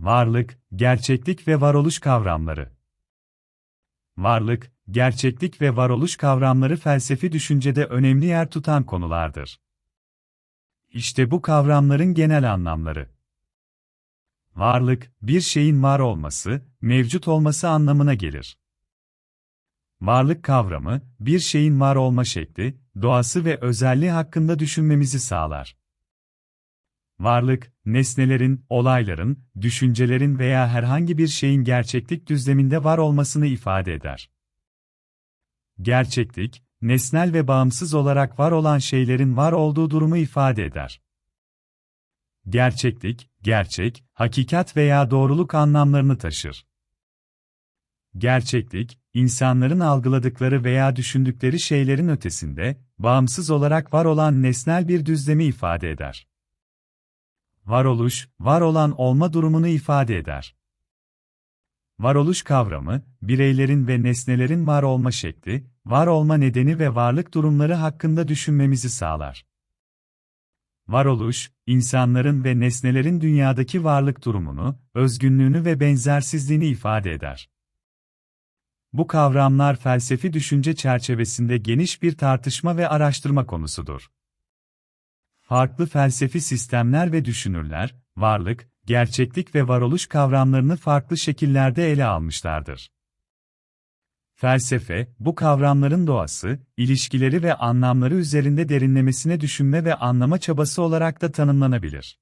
Varlık, gerçeklik ve varoluş kavramları. Varlık, gerçeklik ve varoluş kavramları felsefi düşüncede önemli yer tutan konulardır. İşte bu kavramların genel anlamları. Varlık, bir şeyin var olması, mevcut olması anlamına gelir. Varlık kavramı, bir şeyin var olma şekli, doğası ve özelliği hakkında düşünmemizi sağlar. Varlık, nesnelerin, olayların, düşüncelerin veya herhangi bir şeyin gerçeklik düzleminde var olmasını ifade eder. Gerçeklik, nesnel ve bağımsız olarak var olan şeylerin var olduğu durumu ifade eder. Gerçeklik, gerçek, hakikat veya doğruluk anlamlarını taşır. Gerçeklik, insanların algıladıkları veya düşündükleri şeylerin ötesinde, bağımsız olarak var olan nesnel bir düzlemi ifade eder. Varoluş, var olan olma durumunu ifade eder. Varoluş kavramı, bireylerin ve nesnelerin var olma şekli, var olma nedeni ve varlık durumları hakkında düşünmemizi sağlar. Varoluş, insanların ve nesnelerin dünyadaki varlık durumunu, özgünlüğünü ve benzersizliğini ifade eder. Bu kavramlar felsefi düşünce çerçevesinde geniş bir tartışma ve araştırma konusudur. Farklı felsefi sistemler ve düşünürler, varlık, gerçeklik ve varoluş kavramlarını farklı şekillerde ele almışlardır. Felsefe, bu kavramların doğası, ilişkileri ve anlamları üzerinde derinlemesine düşünme ve anlama çabası olarak da tanımlanabilir.